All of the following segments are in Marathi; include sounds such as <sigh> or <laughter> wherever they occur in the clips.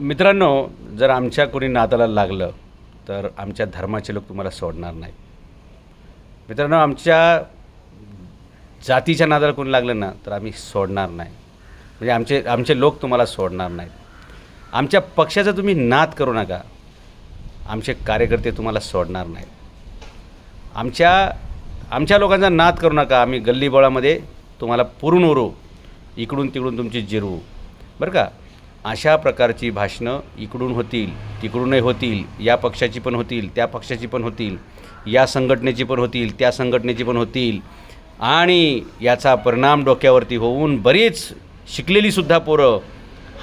मित्रांनो जर आमच्या कोणी नादाला लागलं तर आमच्या धर्माचे लोक तुम्हाला सोडणार नाहीत मित्रांनो आमच्या जातीच्या नादाला कोणी लागलं ना तर आम्ही सोडणार नाही. म्हणजे आमचे आमचे लोक तुम्हाला सोडणार नाहीत आमच्या पक्षाचा तुम्ही नाद करू नका. आमचे कार्यकर्ते तुम्हाला सोडणार नाहीत आमच्या आमच्या लोकांचा नाद करू नका. आम्ही गल्लीबोळामध्ये तुम्हाला पुरून उरू. इकडून तिकडून तुमची जिरवू. बरं का? अशा प्रकारची भाषणं इकडून होतील तिकडूनही होतील या पक्षाची पण होतील त्या पक्षाची पण होतील या संघटनेची पण होतील त्या संघटनेची पण होतील. आणि याचा परिणाम डोक्यावरती होऊन बरीच शिकलेलीसुद्धा पोरं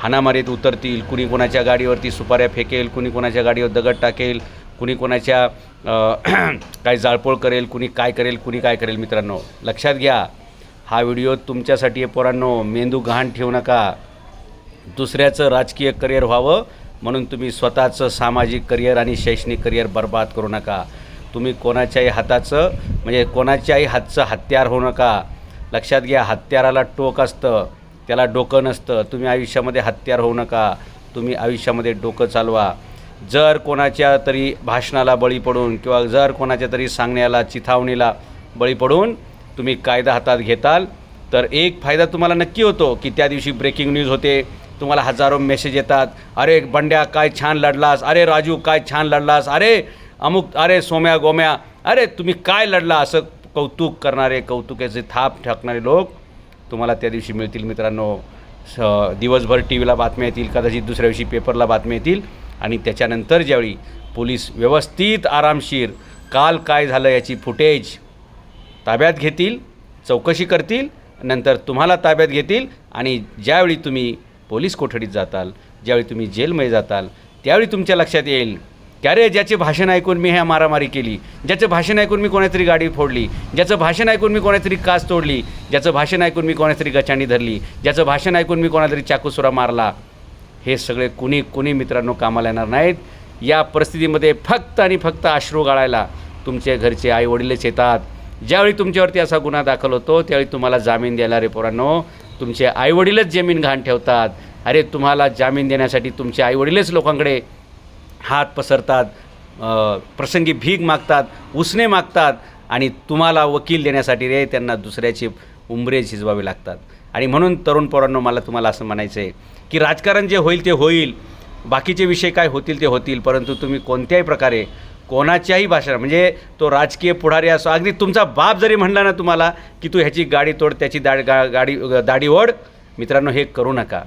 हाणामारीत उतरतील. कुणी कोणाच्या गाडीवरती सुपाऱ्या फेकेल कुणी कोणाच्या गाडीवर दगड टाकेल कुणी कोणाच्या <clears throat> काय जाळपोळ करेल कुणी काय करेल कुणी काय करेल मित्रांनो. लक्षात घ्या हा व्हिडिओ तुमच्यासाठी आहे पोरांनो. मेंदू गहाण ठेवू नका. दुसऱ्याचं राजकीय करिअर व्हावं म्हणून तुम्ही स्वतःचं सामाजिक करिअर आणि शैक्षणिक करिअर बर्बाद करू नका. तुम्ही कोणाच्याही हाताचं म्हणजे कोणाच्याही हातचं हत्यार होऊ नका. लक्षात घ्या हत्याराला टोक असतं त्याला डोकं नसतं. तुम्ही आयुष्यामध्ये हत्यार होऊ नका. तुम्ही आयुष्यामध्ये डोकं चालवा. जर कोणाच्या तरी भाषणाला बळी पडून किंवा जर कोणाच्या तरी सांगण्याला चिथावणीला बळी पडून तुम्ही कायदा हातात घेताल तर एक फायदा तुम्हाला नक्की होतो की त्या दिवशी ब्रेकिंग न्यूज होते तुम्हाला हजारो मेसेज येतात. अरे बंड्या काय छान लढलास. अरे राजू काय छान लढलास. अरे अमुक अरे सोम्या गोम्या. अरे तुम्ही काय लढला? असं कौतुक करणारे कौतुकाचे थाप ठाकणारे लोक तुम्हाला त्या दिवशी मिळतील मित्रांनो. स दिवसभर टी व्हीला बातम्या येतील कदाचित दुसऱ्या दिवशी पेपरला बातम्या येतील. आणि त्याच्यानंतर ज्यावेळी पोलीस व्यवस्थित आरामशीर काल काय झालं याची फुटेज ताब्यात घेतील चौकशी करतील नंतर तुम्हाला ताब्यात घेतील. आणि ज्यावेळी तुम्ही पोलीस कोठडीत जाताल ज्यावेळी तुम्ही जेलमध्ये जाताल त्यावेळी तुमच्या लक्षात येईल की अरे ज्याचे भाषण ऐकून मी ह्या मारामारी केली ज्याचं भाषण ऐकून मी कोणातरी गाडी फोडली ज्याचं भाषण ऐकून मी कोणातरी कास तोडली ज्याचं भाषण ऐकून मी कोणातरी गचाणी धरली ज्याचं भाषण ऐकून मी कोणातरी चाकूसुरा मारला. हे सगळे कुणी कुणी मित्रांनो कामाला येणार नाहीत. या परिस्थितीमध्ये फक्त आणि फक्त अश्रू गाळायला तुमचे घरचे आई वडीलच येतात. ज्यावेळी तुमच्यावरती असा गुन्हा दाखल होतो त्यावेळी तुम्हाला जामीन द्यायला रे पोरांनो तुमचे आईवडीलच जमीन घाण ठेवतात. अरे तुम्हाला जामीन देण्यासाठी तुमचे आईवडीलच लोकांकडे हात पसरतात प्रसंगी भीक मागतात उसने मागतात आणि तुम्हाला वकील देण्यासाठी रे त्यांना दुसऱ्याचे उंबरे शिजवावे लागतात. आणि म्हणून तरुण पोरांनो मला तुम्हाला असं म्हणायचं आहे की राजकारण जे होईल ते होईल बाकीचे विषय काय होतील ते होतील परंतु तुम्ही कोणत्याही प्रकारे कोणाच्याही भाषा म्हणजे तो राजकीय पुढारी असो अगदी तुमचा बाप जरी म्हणला ना तुम्हाला की तू ह्याची गाडी तोड त्याची दाड गा गाडी दाढी ओढ मित्रांनो हे करू नका.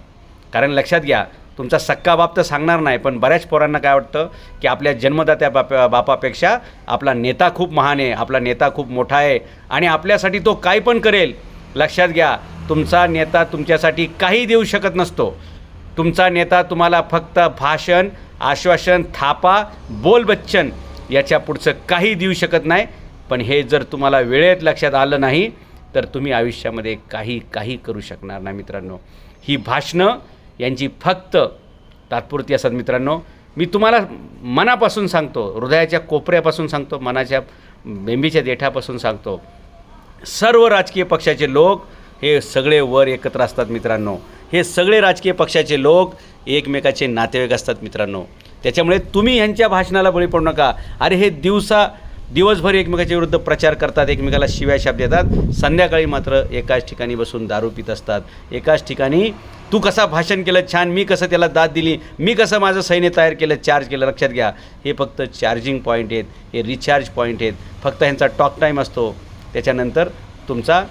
कारण लक्षात घ्या तुमचा सक्का बाप तर सांगणार नाही पण बऱ्याच पोरांना काय वाटतं की आपल्या जन्मदात्या बापा बापापेक्षा आपला नेता खूप महान आहे आपला नेता खूप मोठा आहे आणि आपल्यासाठी तो काय पण करेल लक्षात घ्या तुमचा नेता तुमच्यासाठी काही देऊ शकत नसतो. तुमचा नेता तुम्हाला फक्त भाषण आश्वासन थापा बोल बच्चन याच्या पुढचं काही देऊ शकत नाही. पण हे जर तुम्हाला वेळेत लक्षात आलं नाही तर तुम्ही आयुष्यामध्ये काही काही करू शकणार नाही मित्रांनो. ही भाषणं यांची फक्त तात्पुरती असतात मित्रांनो. मी तुम्हाला मनापासून सांगतो हृदयाच्या कोपऱ्यापासून सांगतो मनाच्या बेंबीच्या देठापासून सांगतो. सर्व राजकीय पक्षाचे लोक हे सगळे वर एकत्र असतात मित्रांनो. हे सगळे राजकीय पक्षाचे लोक एकमेकाचे नातेवाईक असतात मित्रांनो. त्याच्यामुळे तुम्ही ह्यांच्या भाषणाला बळी पडू नका. अरे हे दिवसा दिवसभर एकमेकाच्या विरुद्ध प्रचार करतात एकमेकाला शिव्या शाप देतात. संध्याकाळी मात्र एकाच ठिकाणी बसून दारू पित असतात. एकाच ठिकाणी तू कसा भाषण केलं छान मी कसं त्याला दाद दिली मी कसं माझं सैन्य तयार केलं चार्ज केलं लक्षात घ्या. हे फक्त चार्जिंग पॉईंट आहेत हे रिचार्ज पॉईंट आहेत. फक्त ह्यांचा टॉक टाईम असतो. त्याच्यानंतर तुमचा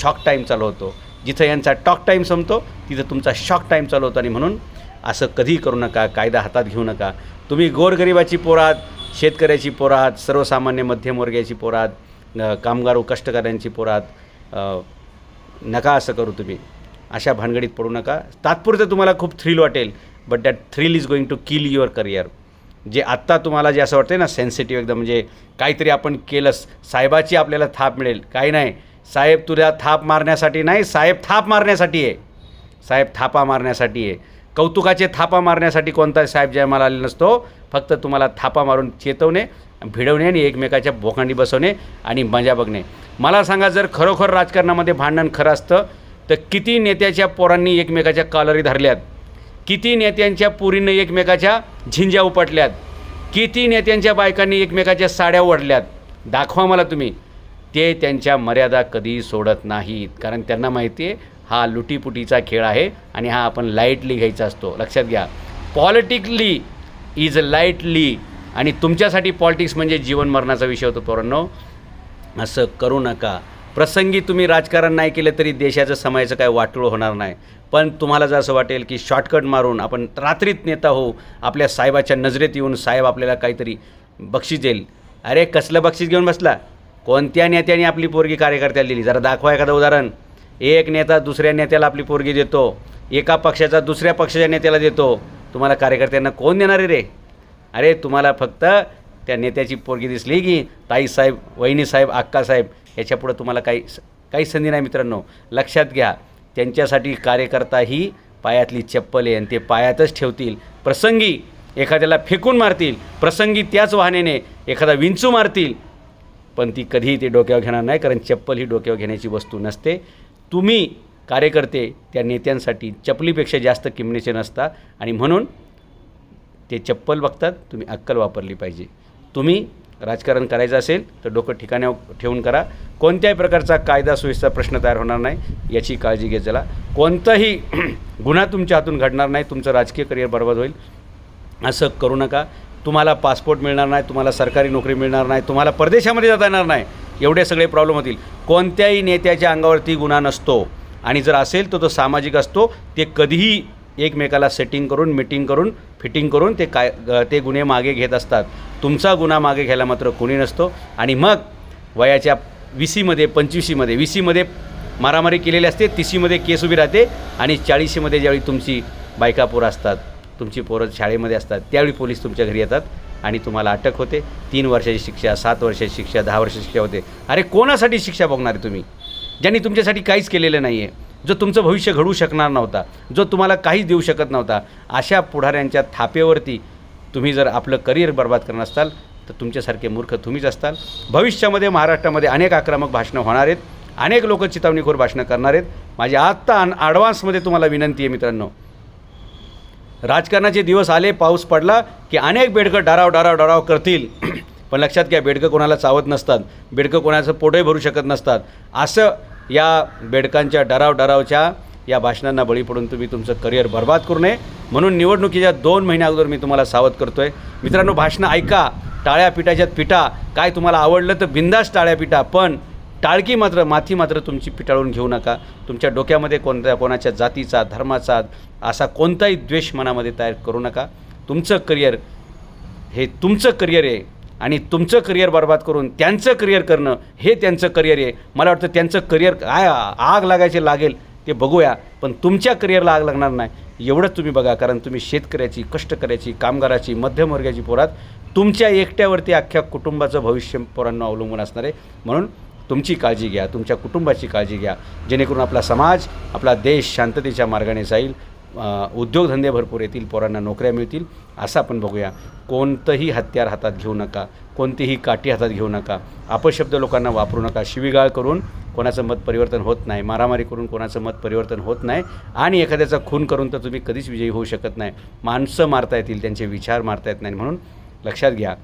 शॉक टाईम चालू होतो. जिथं यांचा टॉक टाईम संपतो तिथं तुमचा शॉक टाईम चालू होतो. आणि म्हणून असं कधी करू नका कायदा हातात घेऊ नका. तुम्ही गोरगरिबाची पोरात शेतकऱ्याची पोरात सर्वसामान्य मध्यमवर्गीयाची पोरात कामगार व कष्टकऱ्यांची पोरात नका असं करू तुम्ही. अशा भानगडीत पडू नका. तात्पुरतं तुम्हाला खूप थ्रिल वाटेल but that thrill is going to kill your career जे आत्ता तुम्हाला जे असं वाटतं ना सेन्सिटिव्ह एकदम म्हणजे काहीतरी आपण केलंस साहेबाची आपल्याला थाप मिळेल. काही नाही. साहेब तुला थाप मारण्यासाठी नाही साहेब थाप मारण्यासाठी आहे. साहेब थापा मारण्यासाठी आहे. कौतुकाचे थापा मारण्यासाठी कोणता साहेब जयमाला आलेला नसतो. फक्त तुम्हाला थापा मारून चेतवणे भिडवणे आणि एकमेकाच्या बोखांडी बसवणे आणि मजा बघणे. मला सांगा जर खरोखर राजकारणामध्ये भांडण खरं असतं तर किती नेत्याच्या पोरांनी एकमेकाच्या कॉलरी धरल्यात? किती नेत्यांच्या पुरीनं एकमेकाच्या झिंज्या उपटल्यात? किती नेत्यांच्या बायकांनी एकमेकाच्या साड्या ओढल्यात? दाखवा मला तुम्ही. ते त्यांच्या मर्यादा कधी सोडत नाहीत कारण त्यांना माहिती आहे हा लुटीपुटीचा खेळ आहे आणि हा आपण लाईटली घ्यायचा असतो. लक्षात घ्या. पॉलिटिकली इज लाईटली आणि तुमच्यासाठी पॉलिटिक्स म्हणजे जीवन मरणाचा विषय होतो पोरांनो. असं करू नका. प्रसंगी तुम्ही राजकारण नाही केलं तरी देशाचं समाजाचं काय वाटोळ होणार नाही. पण तुम्हाला जर असं वाटेल की शॉर्टकट मारून आपण रात्रीत नेता होऊ आपल्या साहेबाच्या नजरेत येऊन साहेब आपल्याला काहीतरी बक्षीस देईल. अरे कसलं बक्षीस घेऊन बसला? कोणत्या नेत्याने आपली पोरगी कार्यकर्त्याला दिली? जरा दाखवा एखादं उदाहरण. एक नेता दुसऱ्या नेत्याला आपली पोरगी देतो. एका पक्षाचा दुसऱ्या पक्षाच्या नेत्याला देतो. तुम्हाला कार्यकर्त्यांना कोण देणार आहे रे? अरे तुम्हाला फक्त त्या नेत्याची पोरगी दिसली की ताईसाहेब वहिनीसाहेब अक्कासाहेब याच्यापुढं तुम्हाला काही काही संधी नाही मित्रांनो. लक्षात घ्या त्यांच्यासाठी कार्यकर्ता ही पायातली चप्पल आहे आणि ते पायातच ठेवतील. प्रसंगी एखाद्याला फेकून मारतील प्रसंगी त्याच वाहनेने एखादा विंचू मारतील. पण ती कधीही ते डोक्यावर घेणार नाही कारण चप्पल ही डोक्यावर घेण्याची वस्तू नसते. तुम्ही कार्यकर्ते त्या नेत्यांसाठी चपलीपेक्षा जास्त किमनेचे नसता आणि म्हणून ते चप्पल बघतात तुम्ही अक्कल वापरली पाहिजे. तुम्ही राजकारण करायचं असेल तर डोकं ठिकाण्यावर ठेवून करा. कोणत्याही प्रकारचा कायदा सुव्यवस्था प्रश्न तयार होणार नाही याची काळजी घेत चला. कोणताही <clears throat> गुन्हा तुमच्या हातून घडणार नाही तुमचं राजकीय करिअर बरबाद होईल. असं करू नका. तुम्हाला पासपोर्ट मिळणार नाही तुम्हाला सरकारी नोकरी मिळणार नाही तुम्हाला परदेशामध्ये जाता येणार नाही. एवढे सगळे प्रॉब्लेम होतील. कोणत्याही नेत्याच्या अंगावरती गुन्हा नसतो. आणि जर असेल तर तो सामाजिक असतो. ते कधीही एकमेकाला सेटिंग करून मिटिंग करून फिटिंग करून ते काय ते गुन्हे मागे घेत असतात. तुमचा गुन्हा मागे घ्यायला मात्र कोणी नसतो. आणि मग वयाच्या विसीमध्ये पंचवीसीमध्ये विसीमध्ये मारामारी केलेली असते तिसीमध्ये केस उभी राहते आणि चाळीसीमध्ये ज्यावेळी तुमची बायका पोरं असतात तुमची पोरं शाळेमध्ये असतात त्यावेळी पोलीस तुमच्या घरी येतात आणि तुम्हाला अटक होते. तीन वर्षाची शिक्षा सात वर्षाची शिक्षा दहा वर्षाची शिक्षा होते. अरे कोणासाठी शिक्षा बघणार आहे तुम्ही? ज्यांनी तुमच्यासाठी काहीच केलेलं नाही आहे जो तुमचं भविष्य घडवू शकणार नव्हता जो तुम्हाला काहीच देऊ शकत नव्हता अशा पुढाऱ्यांच्या थापेवरती तुम्ही जर आपलं करिअर बर्बाद करणार असाल तर तुमच्यासारखे मूर्ख तुम्हीच असताल. भविष्यामध्ये महाराष्ट्रामध्ये अनेक आक्रमक भाषणं होणार आहेत. अनेक लोक चितावणीखोर भाषणं करणार आहेत. माझी आत्ता ॲडव्हान्समध्ये तुम्हाला विनंती आहे मित्रांनो. राजकारणाचे दिवस आले पाऊस पडला की अनेक बेडकं डराव डराव डराव करतील. <clears throat> पण लक्षात घ्या बेडकं कोणाला चावत नसतात. बेडकं कोणाचं पोटही भरू शकत नसतात. असं या बेडकांच्या डराव डरावच्या या भाषणांना बळी पडून तुम्ही तुमचं करिअर बर्बाद करू नये. म्हणून निवडणुकीच्या दोन महिन्या अगोदर मी तुम्हाला सावध करतो आहे मित्रांनो भाषणं ऐका. टाळ्या पिठाच्यात पिठा काय तुम्हाला आवडलं तर बिंदास टाळ्या पिठा पण टाळकी मात्र माथी मात्र तुमची पिटाळून घेऊ नका. तुमच्या डोक्यामध्ये कोणत्या कोणाच्या जातीचा धर्माचा असा कोणताही द्वेष मनामध्ये तयार करू नका. तुमचं करिअर हे तुमचं करिअर आहे आणि तुमचं करिअर बर्बाद करून त्यांचं करिअर करणं हे त्यांचं करिअर आहे. मला वाटतं त्यांचं करिअर काय आग लागायचे लागेल. ते बघूया पण तुमच्या करिअरला आग लागणार नाही. एवढंच तुम्ही बघा कारण तुम्ही शेतकऱ्याची कष्टकऱ्याची कामगाराची मध्यमवर्गाची पोरात तुमच्या एकट्यावरती अख्ख्या कुटुंबाचं भविष्य पोरांना अवलंबून असणार आहे. म्हणून तुमची काळजी घ्या तुमच्या कुटुंबाची काळजी घ्या. जेणेकरून आपला समाज आपला देश शांततेच्या मार्गाने जाईल. उद्योगधंदे भरपूर येतील पोरांना नोकऱ्या मिळतील. असं आपण बघूया. कोणतंही हत्यार हातात घेऊ नका कोणतीही काठी हातात घेऊ नका अपशब्द लोकांना वापरू नका शिवीगाळ करून कोणाचं मत परिवर्तन होत नाही मारामारी करून कोणाचं मत परिवर्तन होत नाही आणि एखाद्याचा खून करून तर तुम्ही कधीच विजयी होऊ शकत नाही. माणसं मारता येतील त्यांचे विचार मारता येत नाही म्हणून लक्षात घ्या.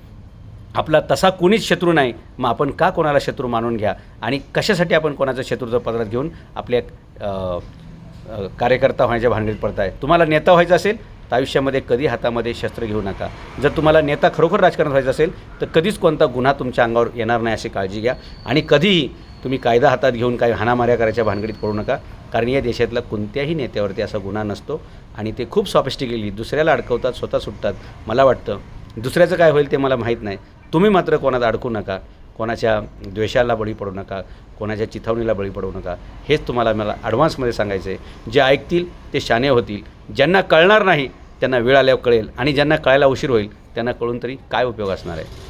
आपला तसा कोणीच शत्रू नाही मग आपण का कोणाला शत्रू मानून घ्या? आणि कशासाठी आपण कोणाचं शत्रूचं पदरात घेऊन आपल्या कार्यकर्ता होण्याच्या भानगडीत पडताय. तुम्हाला नेता व्हायचं असेल तर आयुष्यामध्ये कधी हातामध्ये शस्त्र घेऊ नका. जर तुम्हाला नेता खरोखर राजकारणात व्हायचं असेल तर कधीच कोणता गुन्हा तुमच्या अंगावर येणार नाही अशी काळजी घ्या. आणि कधीही तुम्ही कायदा हातात घेऊन काही हाणामाऱ्या करायच्या भानगडीत पडू नका कारण या देशातला कोणत्याही नेत्यावरती असा गुन्हा नसतो. आणि ते खूप सॉफिस्टिकेटली दुसऱ्याला अडकवतात स्वतः सुटतात मला वाटतं. दुसऱ्याचं काय होईल ते मला माहीत नाही. तुम्ही मात्र कोणात अडकू नका. कोणाच्या द्वेषाला बळी पडू नका कोणाच्या चिथावणीला बळी पडू नका. हेच तुम्हाला मला ॲडव्हान्समध्ये सांगायचं आहे जे ऐकतील ते शाने होतील. ज्यांना कळणार नाही त्यांना वेळ आल्यावर कळेल आणि ज्यांना कळायला उशीर होईल त्यांना कळून तरी काय उपयोग असणार आहे?